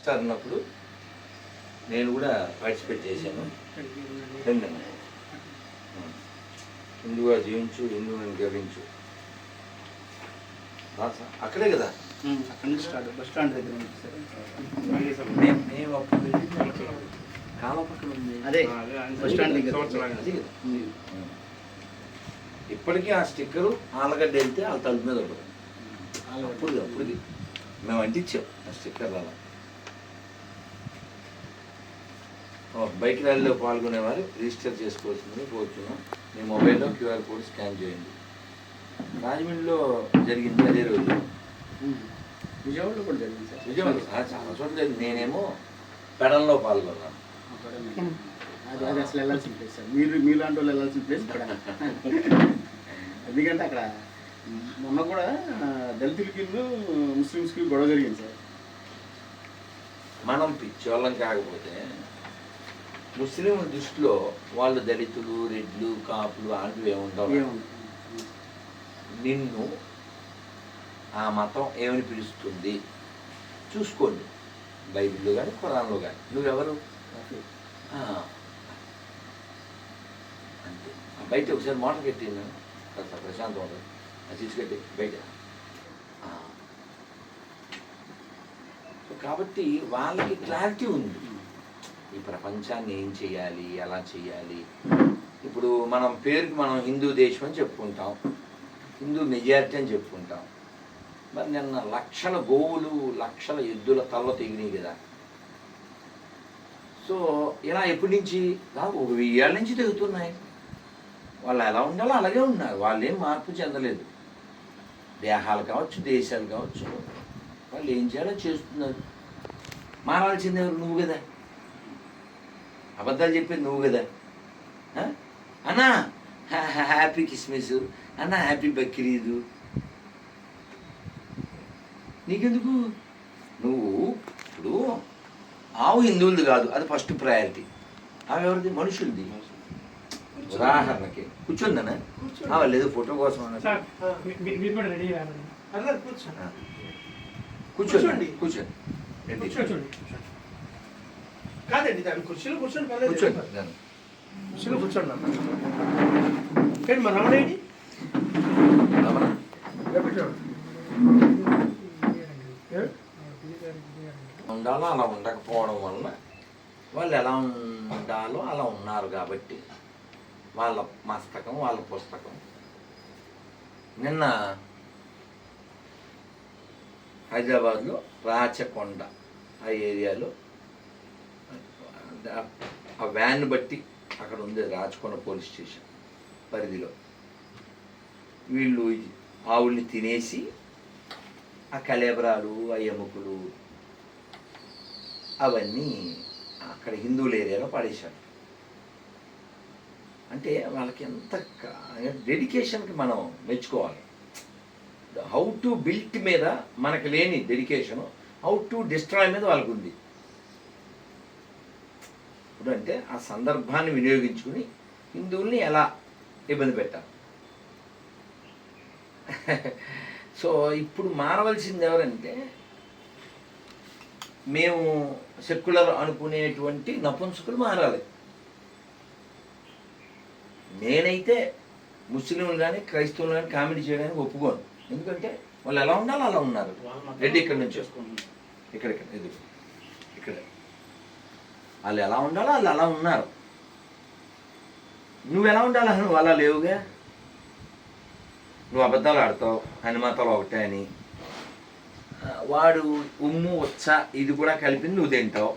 Star ఉన్నప్పుడు నేను కూడా పార్టిసిపేట్ చేశాను. హిందువుగా జీవించు హిందువుని గౌరవించు. రాసా? అక్కడే కదా? అక్కడి నుంచి స్టార్ట్ బస్ స్టాండ్ దగ్గర మేము మేము అప్పుడు కాలం పక్కన ఉంది. అదే బస్ స్టాండ్ దగ్గర. ఇప్పటికీ ఆ స్టిక్కరు ఆలగడ్డ వెళ్తే వాళ్ళ తలుపు మీద ఉంటుంది అప్పుడు అప్పటికి మేము అంటించాం ఆ స్టిక్కర్ అలా ఓ, బైక్ ర్యాలీలో పాల్గొనేవారు రిజిస్టర్ చేసుకోవాల్సింది కోరుతున్నాం మీ మొబైల్లో క్యూఆర్ కోడ్ స్కాన్ చేయండి. రాజమండ్రిలో జరిగింది అదే రోజు. విజయవాడలో కూడా జరిగింది సార్. విజయవాడ చాలా చోట్ల జరిగింది. నేనేమో పెడల్లో పాల్గొన్నాను. అది అసలు వెళ్ళాల్సిన ప్లేస్ సార్. మీరు మీలాంటి వాళ్ళు వెళ్ళాల్సిన ప్లేస్ ఎందుకంటే అక్కడ మొన్న కూడా దళితులకి ముస్లిమ్స్కి గొడవ జరిగింది సార్. మనం పిచ్చోళ్ళం కాకపోతే ముస్లిం దృష్టిలో వాళ్ళు దళితులు రెడ్లు కాపులు అలాంటివి ఏముంది నిన్ను ఆ మతం ఏమని పిలుస్తుంది? చూసుకోండి. బైబిల్లో కానీ ఖురాన్లో కానీ నువ్వెవరు? అంతే. బయట ఒకసారి మోటార్ కట్టింది కాస్త ప్రశాంతం ఉంటుంది అది తీసుకెట్టి బయట. కాబట్టి వాళ్ళకి క్లారిటీ ఉంది. ఈ ప్రపంచాన్ని ఏం చేయాలి ఎలా చేయాలి? ఇప్పుడు మనం పేరుకి మనం హిందూ దేశం అని చెప్పుకుంటాం. హిందూ మెజారిటీ అని చెప్పుకుంటాం. మరి నిన్న లక్షల గోవులు లక్షల ఎద్దుల తల్ల తెగినాయి కదా. సో ఇలా ఎప్పటి నుంచి? ఒక వెయ్యేళ్ళ నుంచి తెగుతున్నాయి. వాళ్ళు ఎలా ఉండాలో అలాగే ఉన్నారు. వాళ్ళు ఏం మార్పు చెందలేదు. దేహాలు కావచ్చు దేశాలు కావచ్చు వాళ్ళు ఏం చేయాలో చేస్తున్నారు. మారాల్సింది ఎవరు? నువ్వు కదా. అబద్ధాలు చెప్పేది నువ్వు కదా. ఆ? అన్నా హ్యా- హ్యా- హ్యాపీ క్రిస్మస్. అన్నా హ్యాపీ బక్రీదు. నీకెందుకు? నువ్వు ఇప్పుడు ఆవు హిందువులది కాదు అది ఫస్ట్ ప్రయారిటీ ఆమె ఎవరిది? మనుషులది. ఉదాహరణకి. కూర్చుందనా లేదు ఫోటో కోసం. కూర్చోండి. కూర్చోండి. కాదండి దాని కుర్చీలో కూర్చోండి పర్లేదు. కూర్చోండి దాన్ని. కుర్చీలో కూర్చోండి అన్న మా రమణ ఏంటి రమణ. ఉండాలో అలా ఉండకపోవడం వల్ల వాళ్ళు ఎలా ఉండాలో అలా ఉన్నారు కాబట్టి వాళ్ళ మస్తకం వాళ్ళ పుస్తకం. నిన్న హైదరాబాద్లో రాచకొండ ఆ ఏరియాలో ఆ- వ్యాన్ బట్టి అక్కడ ఉంది రాచకొండ పోలీస్ స్టేషన్ పరిధిలో. వీళ్ళు ఆవుల్ని తినేసి ఆ కలేబరాలు ఆ ఎముకలు అవన్నీ అక్కడ హిందువుల ఏరియాలో పడేశారు. అంటే వాళ్ళకి ఎంత డెడికేషన్కి మనం మెచ్చుకోవాలి. హౌ టు బిల్ట్ మీద మనకు లేని డెడికేషన్ హౌ టు డిస్ట్రాయ్ మీద వాళ్ళకు ఉంది ఇప్పుడు అంటే ఆ సందర్భాన్ని వినియోగించుకుని హిందువుల్ని ఎలా ఇబ్బంది పెట్టాలి సో ఇప్పుడు మారవలసింది ఎవరంటే మేము సెక్యులర్ అనుకునేటువంటి నపుంసకులు మారాలి. నేనైతే ముస్లింలు కానీ క్రైస్తవులు కానీ కామెడీ చేయడానికి ఒప్పుకోను. ఎందుకంటే వాళ్ళు ఎలా ఉండాలో అలా ఉన్నారు. రెడ్డి ఇక్కడ నుంచి. ఇక్కడ ఇక్కడ ఇది. ఇక్కడ. వాళ్ళు ఎలా ఉండాలో వాళ్ళు అలా ఉన్నారు. నువ్వు ఎలా ఉండాలో? నువ్వు అలా లేవుగా? నువ్వు అబద్ధాలు ఆడతావు హనుమతలు ఒకటే అని. వాడు ఉమ్ము వచ్చ ఇది కూడా కలిపి నువ్వు తింటావు.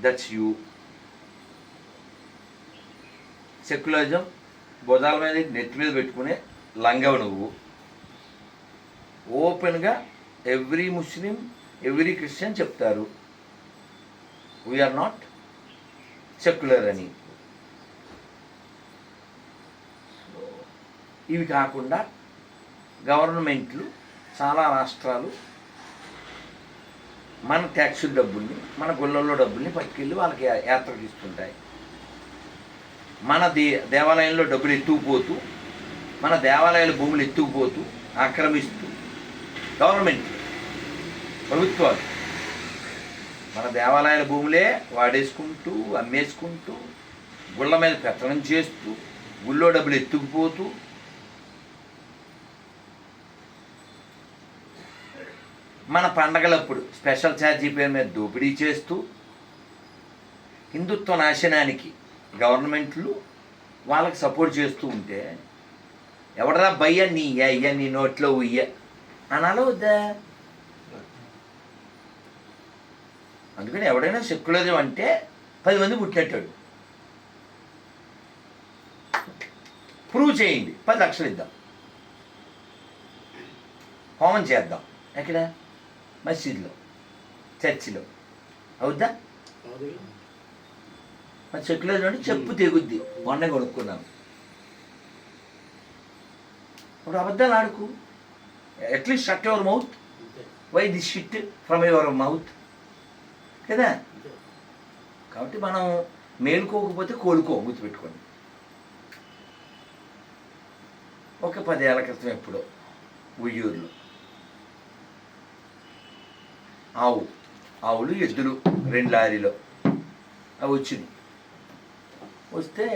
దట్స్ యూ సెక్యులరిజం భుజాల మీద నెత్తి మీద పెట్టుకునే లంగవ నువ్వు. ఓపెన్గా ఎవ్రీ ముస్లిం ఎవ్రీ క్రిస్టియన్ చెప్తారు. వీఆర్ నాట్ సెక్యులర్ అని. ఇవి కాకుండా గవర్నమెంట్లు చాలా రాష్ట్రాలు మన ట్యాక్స్ డబ్బుల్ని మన గుళ్ళల్లో డబ్బుల్ని పట్టుకెళ్ళి వాళ్ళకి యా- యాత్రకు ఇస్తుంటాయి. మన దే దేవాలయంలో డబ్బులు ఎత్తుకుపోతూ మన దేవాలయాల భూములు ఎత్తుకుపోతూ ఆక్రమిస్తూ గవర్నమెంట్ ప్రభుత్వాలు మన దేవాలయాల భూములే వాడేసుకుంటూ అమ్మేసుకుంటూ గుళ్ళ మీద పెత్తనం చేస్తూ గుళ్ళో డబ్బులు ఎత్తుకుపోతూ. మన పండగలప్పుడు స్పెషల్ ఛార్జీ పేరు మీద దోపిడీ చేస్తూ హిందుత్వ నాశనానికి గవర్నమెంట్లు వాళ్ళకి సపోర్ట్ చేస్తూ ఉంటే ఎవడరా భయ్య నీ అయ్య నీ నోట్లో ఉయ్య అనాలో వద్దా అందుకని ఎవడైనా సెక్యులరిజం అంటే పది మంది పుట్టినట్టాడు. ప్రూవ్ చేయండి. పది లక్షలు ఇద్దాం. హోమం చేద్దాం. ఎక్కడ? మసీదులో. చర్చిలో. అవుద్దా? మరి సెక్యులర్ అంటే చెప్పు తెగుద్ది. మొన్న కొనుక్కున్నాను. ఇప్పుడు అబద్ధాలు ఆడుకు. At least shut your mouth why this shit from your mouth కదా? కాబట్టి మనం మేలుకోకపోతే కోలుకో గుర్తుపెట్టుకోండి. ఒక పదేళ్ళ క్రితం ఎప్పుడో ఉయ్యూరులో. ఆవు ఆవులు ఎద్దులు రెండు లారీలో. అవి వచ్చింది. వస్తే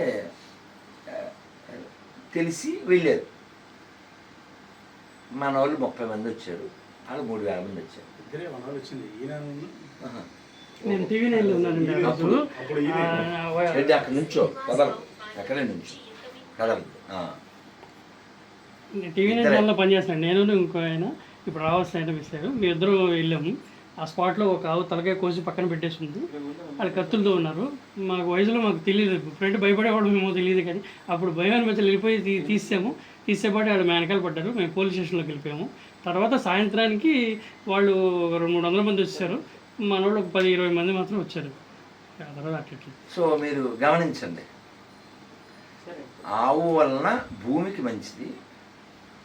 తెలిసి వెళ్ళారు. మన వాళ్ళు ముప్పై మంది వచ్చారు. వాళ్ళు మూడు వేల మంది వచ్చారు. వాళ్ళు. నేను టీవీ నైన్లో ఉన్నానండి ఆ రోజు రెడ్డి అక్కడి నుంచో? కదలకు. అక్కడే నుంచో. కదలకు. ఆ. నేను టీవీ నైన్ ఛానల్లో పనిచేస్తాను. నేను ఇంకో ఆయన ఇప్పుడు రావాల్సిన ఐటమ్ ఇస్తారు మీ ఇద్దరు వెళ్ళాము. ఆ స్పాట్లో ఒక ఆవు తలకాయ కోసి పక్కన పెట్టేసి ఉంది. అది కత్తులతో ఉన్నారు. మాకు వయసులో మాకు తెలియదు. ఫ్రెండ్ భయపడేవాడు మేము తెలియదు కానీ అప్పుడు భయం అనిపించి వెళ్ళిపోయి తీ తీసాము తీసేపాటి ఆడ వెనకాల పడ్డారు. మేము పోలీస్ స్టేషన్లోకి వెళ్ళిపోయాము. తర్వాత సాయంత్రానికి వాళ్ళు ఒక రెండు మూడు వందల మంది వచ్చారు మనోళ్ళు ఒక పది ఇరవై మంది మాత్రం వచ్చారు. తర్వాత అట్లా సో మీరు గమనించండి. ఆవు వలన భూమికి మంచిది.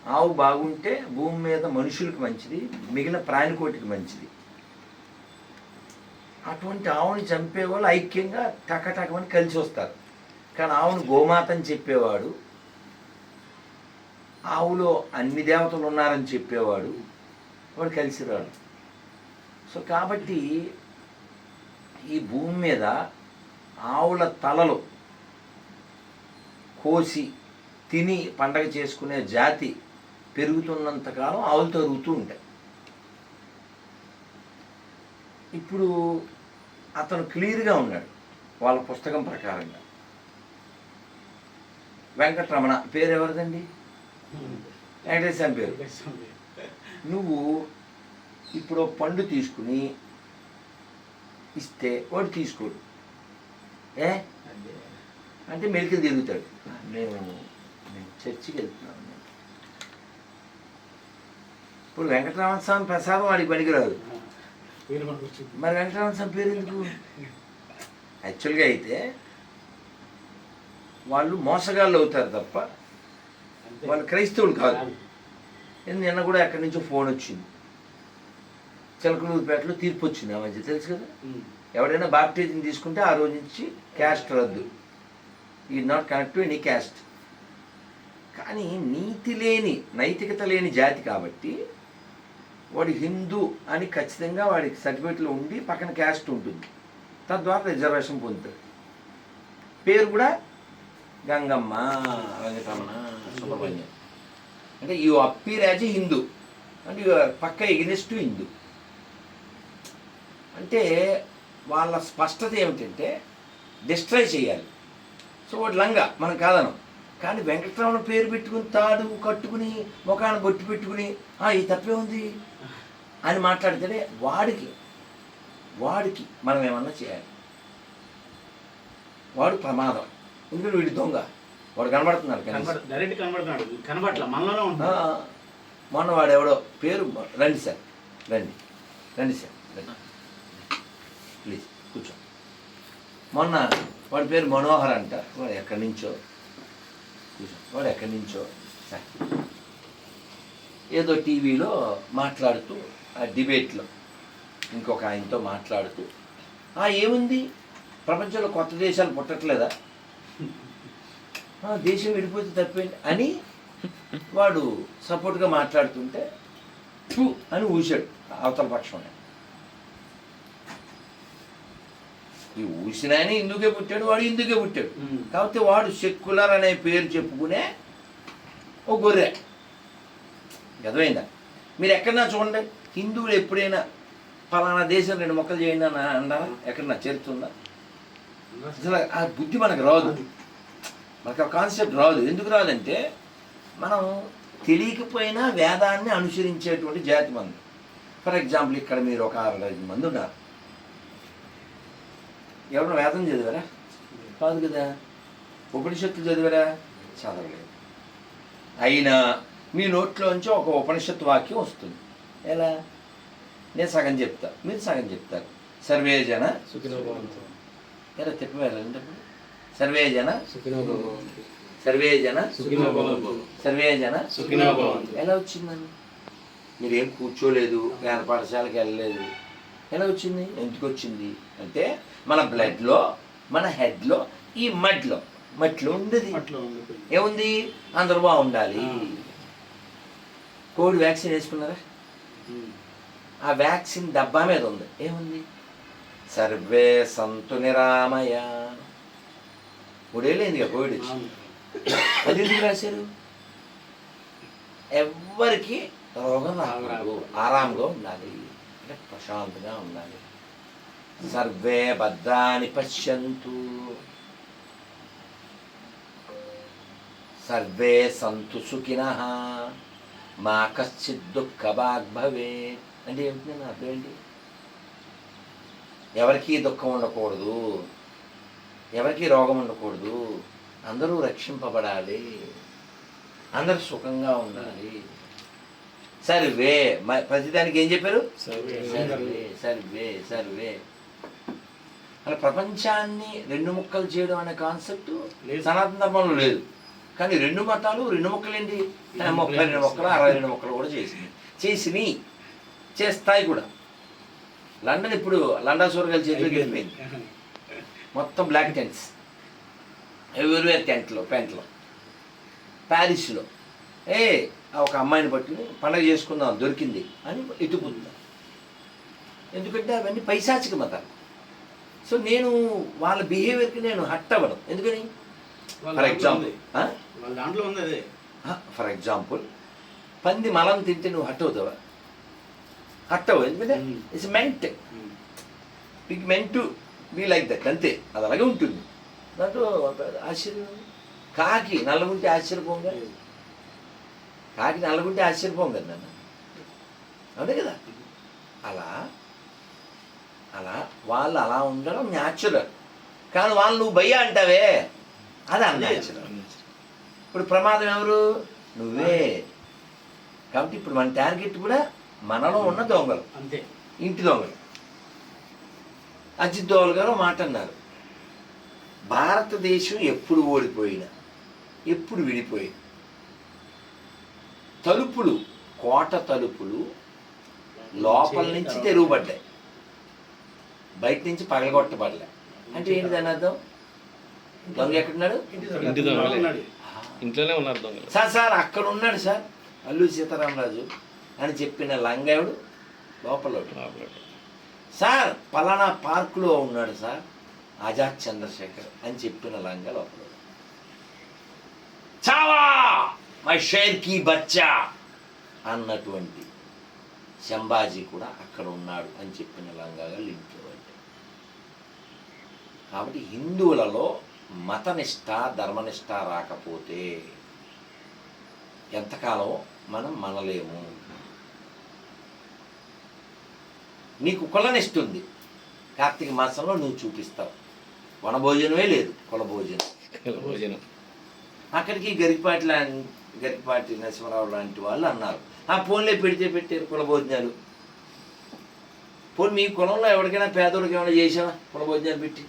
ఆవు బాగుంటే భూమి మీద మనుషులకు మంచిది. మిగిలిన ప్రాణికోటికి మంచిది. అటువంటి ఆవుని చంపేవాళ్ళు ఐక్యంగా టకటకమని కలిసి వస్తారు. కానీ ఆవును గోమాత అని చెప్పేవాడు ఆవులో అన్ని దేవతలు ఉన్నారని చెప్పేవాడు వాడు కలిసి రాడు. సో కాబట్టి ఈ భూమి మీద ఆవుల తలలు కోసి తిని పండగ చేసుకునే జాతి పెరుగుతున్నంతకాలం ఆవులు తరుగుతూ ఉంటాయి. ఇప్పుడు అతను క్లియర్గా ఉన్నాడు వాళ్ళ పుస్తకం ప్రకారంగా. వెంకటరమణ పేరు ఎవరిదండి వెంకటేశ్వర పేరు. నువ్వు ఇప్పుడు పండు తీసుకుని ఇస్తే వాడు తీసుకోడు. ఏ? అంటే? మెలికలు తిరుగుతాడు. నేను నేను చర్చికి వెళ్తున్నాను నేను. ఇప్పుడు వెంకటరామణ స్వామి ప్రసాదం వాడికి పనికిరాదు. మరి వెంకటరామణ స్వామి పేరు ఎందుకు? యాక్చువల్గా అయితే వాళ్ళు మోసగాళ్ళు అవుతారు తప్ప వాళ్ళు క్రైస్తవులు కాదు. నిన్న కూడా ఎక్కడి నుంచో ఫోన్ వచ్చింది. చిలకలూరుపేటలో తీర్పు వచ్చింది ఆ మధ్య. తెలుసు కదా. ఎవడైనా బాప్టిజం తీసుకుంటే ఆ రోజు నుంచి క్యాస్ట్ రద్దు. ఈ not connect to any caste కానీ నీతి లేని నైతికత లేని జాతి కాబట్టి వాడు హిందూ అని ఖచ్చితంగా వాడికి సర్టిఫికెట్లో ఉండి పక్కన క్యాస్ట్ ఉంటుంది. తద్వారా రిజర్వేషన్ పొందుతాడు. పేరు కూడా గంగమ్మ వెంకటరమణ సుబ్రహ్మణ్యం. అంటే you appear as a Hindu అంటే పక్క ఎగ్నెస్ట్ హిందూ. అంటే వాళ్ళ స్పష్టత ఏమిటంటే డిస్ట్రాయ్ చేయాలి. సో వాడు లంగా మనం కాదనం. కానీ వెంకటరమణ పేరు పెట్టుకుని తాడు కట్టుకుని ముఖాన్ని బొట్టు పెట్టుకుని "ఆ, ఈ తప్పే ఉంది అని మాట్లాడితేనే వాడికి వాడికి మనం ఏమన్నా చేయాలి. వాడు ప్రమాదం. ఎందుకంటే వీడి దొంగ. వాడు కనబడుతున్నాడు డైరెక్ట్ కనబడుతున్నాడు. మనలోనే మొన్న వాడు ఎవడో పేరు రండి సార్. రండి. రండి సార్ రండి. ప్లీజ్ కూర్చో. మొన్న వాడి పేరు మనోహర్ అంట. వాడు ఎక్కడి నుంచో? కూర్చో. వాడు ఎక్కడి నుంచో? ఏదో టీవీలో మాట్లాడుతూ ఆ డిబేట్లో ఇంకొక ఆయనతో మాట్లాడుతూ "ఆ, ఏముంది? ప్రపంచంలో కొత్త దేశాలు పుట్టట్లేదా? "ఆ, దేశం విడిపోతే తప్పేంటి? అని వాడు సపోర్ట్గా మాట్లాడుతుంటే అని ఊశాడు అవతల పక్షం ఆయన. ఈ ఊసినాయని ఇందుకే పుట్టాడు వాడు ఇందుకే పుట్టాడు. కాబట్టి వాడు సెక్యులర్ అనే పేరు చెప్పుకునే ఓ గొర్రె. అర్థమైందా? మీరు ఎక్కడన్నా చూడండి హిందువులు ఎప్పుడైనా పలానా దేశం రెండు మొక్కలు చేయండి అని అన్నారా ఎక్కడన్నా చేరుతుందా అసలు ఆ బుద్ధి మనకు రాదు. మనకు ఆ కాన్సెప్ట్ రాదు. ఎందుకు రాదంటే మనం తెలియకపోయినా వేదాన్ని అనుసరించేటువంటి జాతి మంది. ఫర్ ఎగ్జాంపుల్ ఇక్కడ మీరు ఒక అరవై మంది ఉన్నారు. ఎవరు వేదం చదివారా? కాదు కదా. ఉపనిషత్తులు చదివారా? చదవలేదు. అయినా మీ నోట్లోంచి ఒక ఉపనిషత్తు వాక్యం వస్తుంది. ఎలా? నేను సగం చెప్తా. మీరు సగం చెప్తారు. సర్వే జన ఎలా చెప్పారంటే సర్వే జన సర్వే జన సర్వే జన ఎలా వచ్చిందండి? మీరేం కూర్చోలేదు జ్ఞాన పాఠశాలకు వెళ్ళలేదు. ఎలా వచ్చింది? ఎందుకు వచ్చింది అంటే మన బ్లడ్లో మన హెడ్లో ఈ మడ్లో మట్లో ఉండేది. ఏముంది? అందరూ బాగుండాలి. కోవిడ్ వ్యాక్సిన్ వేసుకున్నారా? ఆ వ్యాక్సిన్ డబ్బా మీద ఉంది. ఏముంది? సర్వే సంతు నిరామయ. మూడేళ్ళైంది కోవిడ్ వచ్చి. అది ఎందుకు రాశారు? ఎవ్వరికి రోగం రాకూడదు. ఆరాంగా ఉండాలి. అంటే ప్రశాంతంగా ఉండాలి సర్వే భద్రాన్ని పశ్యంతు సర్వే సంతు సుఖిన మా కశ్చిత్ దుఃఖ భవే అంటే ఏమిటి నా అర్థం ఏంటి దుఃఖం ఉండకూడదు ఎవరికీ రోగం ఉండకూడదు అందరూ రక్షింపబడాలి అందరూ సుఖంగా ఉండాలి సర్వే. ప్రతిదానికి ఏం చెప్పారు? సర్వే. సర్వే సర్వే అలా ప్రపంచాన్ని రెండు ముక్కలు చేయడం అనే కాన్సెప్ట్ లేదు. సనాతన ధర్మంలో లేదు. కానీ రెండు మతాలు రెండు ముక్కలు ఏంటి ముప్పై రెండు ముక్కలు అరవై రెండు ముక్కలు కూడా చేసింది చేసినాయి చేస్తాయి కూడా. లండన్ ఇప్పుడు లండన్ సూరగాల చేతిలోకి వెళ్ళిపోయింది. మొత్తం బ్లాక్ టెంట్స్. ఎవరివేర్ టెంట్లో పెంట్లో. ప్యారిస్లో. ఏ ఒక అమ్మాయిని పట్టుకుని పండగ చేసుకుందాం దొరికింది అని ఎత్తుకుందాం ఎందుకంటే అవన్నీ పైశాచిక మతాలు. సో నేను వాళ్ళ బిహేవియర్కి నేను హట్ అవ్వడం ఎందుకని? ఫర్ ఎగ్జాంపుల్ వాళ్ళ దాంట్లో ఉంది అదే. ఫర్ ఎగ్జాంపుల్ పంది మలం తింటే నువ్వు హట్ అవుతావా? హట్ అవ్వవు. ఎందుకంటే. It's meant pick meant to be like that అంతే. అది అలాగే ఉంటుంది. దాంట్లో ఆశ్చర్యం కాకి నల్లగుంటే ఆశ్చర్యపోం కదా కాకి నల్లగుంటే ఆశ్చర్యపోం కదా నాన్న. అవునే కదా? అలా అలా వాళ్ళు అలా ఉండడం న్యాచురల్ కానీ వాళ్ళు నువ్వు భయ్యా అంటావే? అది అన్యాచురల్ ఇప్పుడు ప్రమాదం ఎవరు? నువ్వే. కాబట్టి ఇప్పుడు మన టార్గెట్ కూడా మనలో ఉన్న దొంగలు. అంతే. ఇంటి దొంగలు. అజిత్ దోవల్ గారు మాట అన్నారు. భారతదేశం ఎప్పుడు ఓడిపోయినా ఎప్పుడు విడిపోయి తలుపులు కోట తలుపులు లోపల నుంచి తెరుగుపడ్డాయి బయట నుంచి పగలగొట్టబడలే. అంటే ఏంటి దాని అర్థం? దొంగ ఎక్కడున్నాడు. ఇంట్లోనే ఉన్నారు దొంగలు. సార్ సార్ అక్కడ ఉన్నాడు సార్. అల్లు సీతారామరాజు అని చెప్పిన లంగాయుడు లోపల లోపల. సార్ పలానా పార్కులో ఉన్నాడు సార్ ఆజాద్ చంద్రశేఖర్ అని చెప్పిన లంగా లోపల చావా! మై షేర్కి బచ్చా అన్నటువంటి శంభాజీ కూడా అక్కడ ఉన్నాడు అని చెప్పిన లంగాగా లింక్ ఇవ్వండి కాబట్టి హిందువులలో మతనిష్ట ధర్మనిష్ట రాకపోతే ఎంతకాలం మనం మనలేము. నీకు కులనిష్ట ఉంది. కార్తీక మాసంలో నువ్వు చూపిస్తావు. వనభోజనమే లేదు కుల భోజనం. భోజనం. అక్కడికి గరికపాటి గట్టిపాటి నరసింహరావు లాంటి వాళ్ళు అన్నారు. ఆ ఫోన్లే పెడితే పెట్టారు కుల భోజనాలు. పోనీ మీ కులంలో ఎవరికైనా పేదోళ్ళకి ఏమైనా చేసావా కుల భోజనాలు పెట్టి?